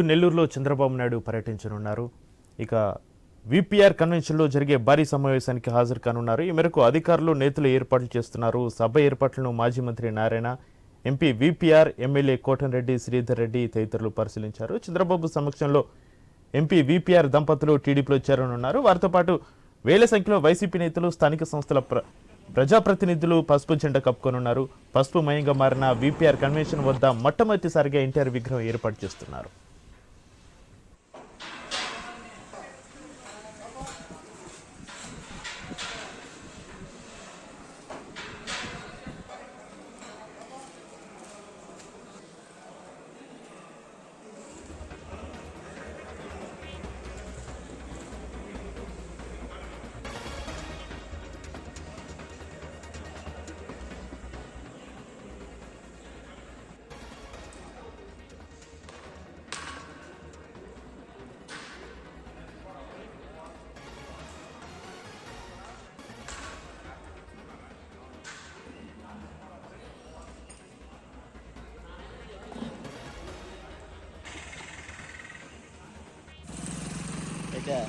నెల్లూరులో చంద్రబాబు నాయుడు పర్యటించనున్నారు. ఇక విపిఆర్ కన్వెన్షన్లో జరిగే భారీ సమావేశానికి హాజరు కానున్నారు. ఈ మేరకు అధికారులు నేతలు ఏర్పాట్లు చేస్తున్నారు. సభ ఏర్పాట్లను మాజీ మంత్రి Narayana MP VPR MLA Kotamreddy Sridhar Reddy తదితరులు పరిశీలించారు. చంద్రబాబు సమక్షంలో ఎంపీ విపిఆర్ దంపతులు టీడీపీలో చేరనున్నారు. వారితో పాటు వేల సంఖ్యలో వైసీపీ నేతలు స్థానిక సంస్థల ప్ర ప్రజాప్రతినిధులు పసుపు జెండా కప్పుకొనున్నారు. పసుపు మయంగా మారిన విపిఆర్ కన్వెన్షన్ వద్ద మొట్టమొదటిసారిగా ఎన్టీఆర్ విగ్రహం ఏర్పాటు చేస్తున్నారు. Yeah.